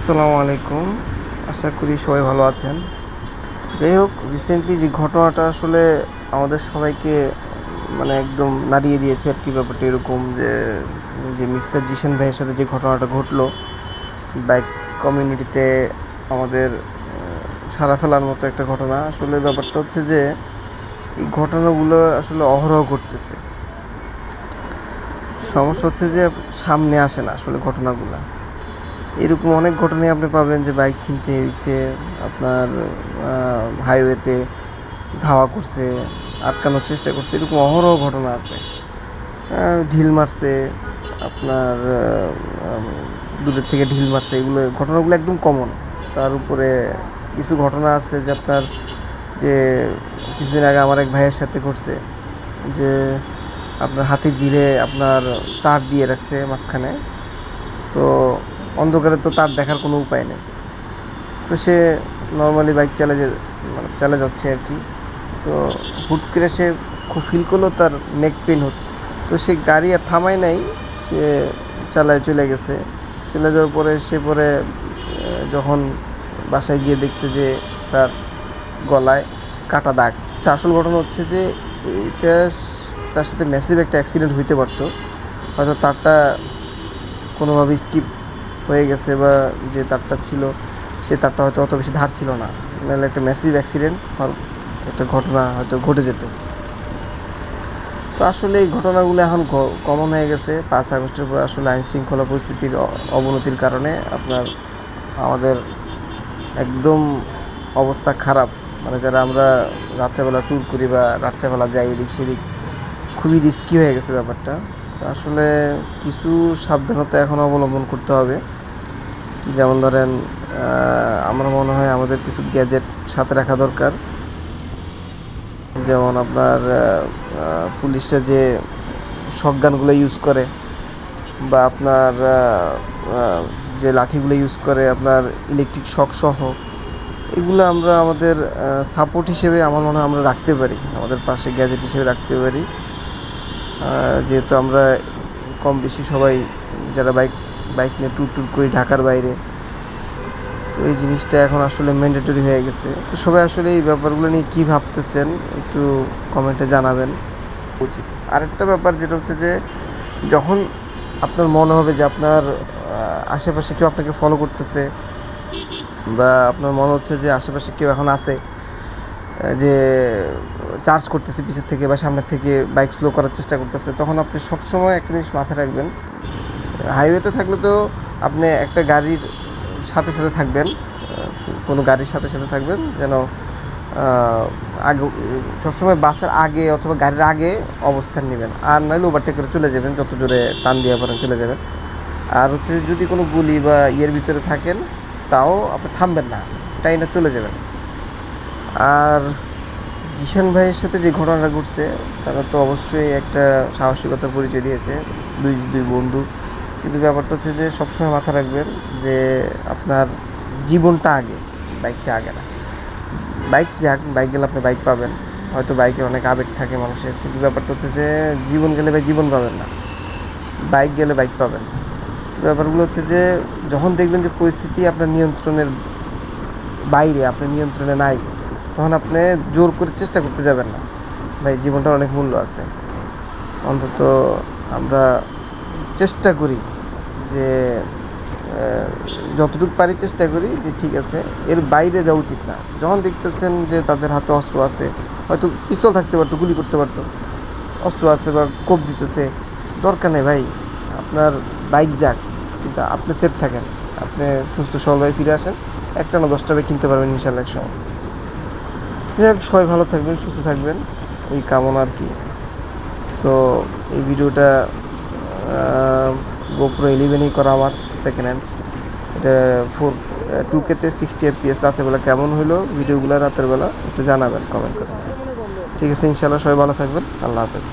আসসালামু আলাইকুম। আশা করি সবাই ভালো আছেন। যাই হোক রিসেন্টলি যে ঘটনাটা আসলে আমাদের সবাইকে মানে একদম নাড়িয়ে দিয়েছে আর কি ব্যাপারটা এরকম যে যে মিক্সার জিশান ভাইয়ের সাথে যে ঘটনাটা ঘটলো বাইক কমিউনিটিতে আমাদের সারা ফেলার মতো একটা ঘটনা। আসলে ব্যাপারটা হচ্ছে যে, এই ঘটনাগুলো আসলে অহরহ ঘটতেছে সমস্যা হচ্ছে যে, সামনে আসে না আসলে ঘটনাগুলো। এরকম অনেক ঘটনাই আপনি পাবেন যে বাইক ছিনতে হয়েছে আপনার হাইওয়েতে ধাওয়া করছে, আটকানোর চেষ্টা করছে, এরকম অহরহ ঘটনা আছে। ঢিল মারছে, আপনার দূরের থেকে ঢিল মারছে, এগুলো, ঘটনাগুলো একদম কমন তার উপরে কিছু ঘটনা আছে যে আপনার, যে কিছুদিন আগে আমার এক ভাইয়ের সাথে ঘটছে, যে আপনার হাতে জিরে আপনার তার দিয়ে রাখছে মাঝখানে। তো অন্ধকারে তো তার দেখার কোনো উপায় নেই। তো সে নর্মালি বাইক চালা মানে চালা যাচ্ছে আর কি। তো হুট করে সে খুব ফিল করল, তার নেক পেন হচ্ছে। তো সে গাড়ি আর থামায় নাই, সে চালায় চলে গেছে। চলে যাওয়ার পরে সে পরে যখন বাসায় গিয়ে দেখছে যে তার গলায় কাটা দাগ। আসল ঘটনা হচ্ছে যে, এটা তার সাথে ম্যাসিভ একটা অ্যাক্সিডেন্ট হইতে পারতো। হয়তো তারটা কোনোভাবে স্কিপ হয়ে গেছে বা যে তারটা ছিল, সে তারটা হয়তো অত বেশি ধার ছিল না। নাহলে একটা ম্যাসিভ অ্যাক্সিডেন্ট একটা ঘটনা হয়তো ঘটে যেত। তো আসলে এই ঘটনাগুলো এখন কমন হয়ে গেছে। পাঁচ আগস্টের পর আসলে আইন শৃঙ্খলা পরিস্থিতির অবনতির কারণে আপনার, আমাদের একদম অবস্থা খারাপ। মানে যারা আমরা রাত্রেবেলা ট্যুর করি বা রাত্রেবেলা যাই এদিক সেদিক, খুবই রিস্কি হয়ে গেছে ব্যাপারটা। আসলে কিছু সাবধানতা এখন অবলম্বন করতে হবে। যেমন ধরেন আমার মনে হয় আমাদের কিছু গ্যাজেট সাথে রাখা দরকার। যেমন আপনার পুলিশরা যে শটগানগুলো ইউজ করে বা আপনার যে লাঠিগুলো ইউজ করে আপনার ইলেকট্রিক শক সহ, এগুলো আমরা আমাদের সাপোর্ট হিসেবে আমার মনে হয় আমরা রাখতে পারি। আমাদের পাশে গ্যাজেট হিসেবে রাখতে পারি। যেহেতু আমরা কম বেশি সবাই যারা বাইক বাইক নিয়ে টুর টুর করি ঢাকার বাইরে। তো এই জিনিসটা এখন আসলে ম্যান্ডেটরি হয়ে গেছে। তো সবাই আসলে এই ব্যাপারগুলো নিয়ে কী ভাবতেছেন একটু কমেন্টে জানাবেন। উচিত। আরেকটা ব্যাপার যেটা হচ্ছে যে, যখন আপনার মনে হবে যে আপনার আশেপাশে কেউ আপনাকে ফলো করতেছে, বা আপনার মনে হচ্ছে যে আশেপাশে কেউ এখন আছে যে চার্জ করতেছে পিছের থেকে বা সামনের থেকে বাইক স্লো করার চেষ্টা করতেছে, তখন আপনি সবসময় একটা জিনিস মাথায় রাখবেন হাইওয়েতে থাকলে তো আপনি একটা গাড়ির সাথে সাথে থাকবেন কোনো গাড়ির সাথে সাথে থাকবেন যেন আগে, সবসময় বাসের আগে অথবা গাড়ির আগে অবস্থান নেবেন। আর নইলে ওভারটেক করে চলে যাবেন, যত জোরে টান দিয়ে পারেন চলে যাবেন। আর হচ্ছে যদি কোনো গুলি বা ইয়ের ভিতরে থাকেন, তাও আপনি থামবেন না, টাইনে চলে যাবেন। আর জিশান ভাইয়ের সাথে যে ঘটনাটা ঘটছে, তারা তো অবশ্যই একটা সাহসিকতার পরিচয় দিয়েছে। দুই দুই বন্ধু কিন্তু ব্যাপারটা হচ্ছে যে সবসময় মাথা রাখবেন যে আপনার জীবনটা আগে, বাইকটা আগে না। বাইক যাক বাইক গেলে আপনি বাইক পাবেন। হয়তো বাইকের অনেক আবেগ থাকে মানুষের, কিন্তু ব্যাপারটা হচ্ছে যে জীবন গেলে ভাই জীবন পাবেন না। বাইক গেলে বাইক পাবেন। ব্যাপারগুলো হচ্ছে যে যখন দেখবেন যে পরিস্থিতি আপনার নিয়ন্ত্রণের বাইরে আপনার নিয়ন্ত্রণে নাই, তখন আপনি জোর করে চেষ্টা করতে যাবেন না। ভাই, জীবনটার অনেক মূল্য আছে। অন্তত আমরা চেষ্টা করি যে যতটুকু পারি চেষ্টা করি যে ঠিক আছে, এর বাইরে যাওয়া উচিত না। যখন দেখতেছেন যে তাদের হাতে অস্ত্র আছে, হয়তো পিস্তল থাকতে পারতো, গুলি করতে পারতো, অস্ত্র আছে বা কোপ দিতেছে, দরকার নেই ভাই, আপনার বাইক যাক, কিন্তু আপনি সেফ থাকেন। আপনি সুস্থ সবলভাবে ফিরে আসেন, একটা না দশটা বাইক কিনতে পারবেন ইনশাল্লাহ এক সময়। যাই হোক, সবাই ভালো থাকবেন, সুস্থ থাকবেন, এই কামনা আর কি। তো এই ভিডিওটা গোপ্রো ইলেভেনই করা আমার সেকেন্ড হ্যান্ড এটা ফোর টু কেতে সিক্সটি এফপিএস রাতের বেলা। কেমন হলো ভিডিওগুলো রাতের বেলা একটু জানাবেন কমেন্ট করে। ঠিক আছে ইনশাল্লাহ সবাই ভালো থাকবেন। আল্লাহ হাফেজ।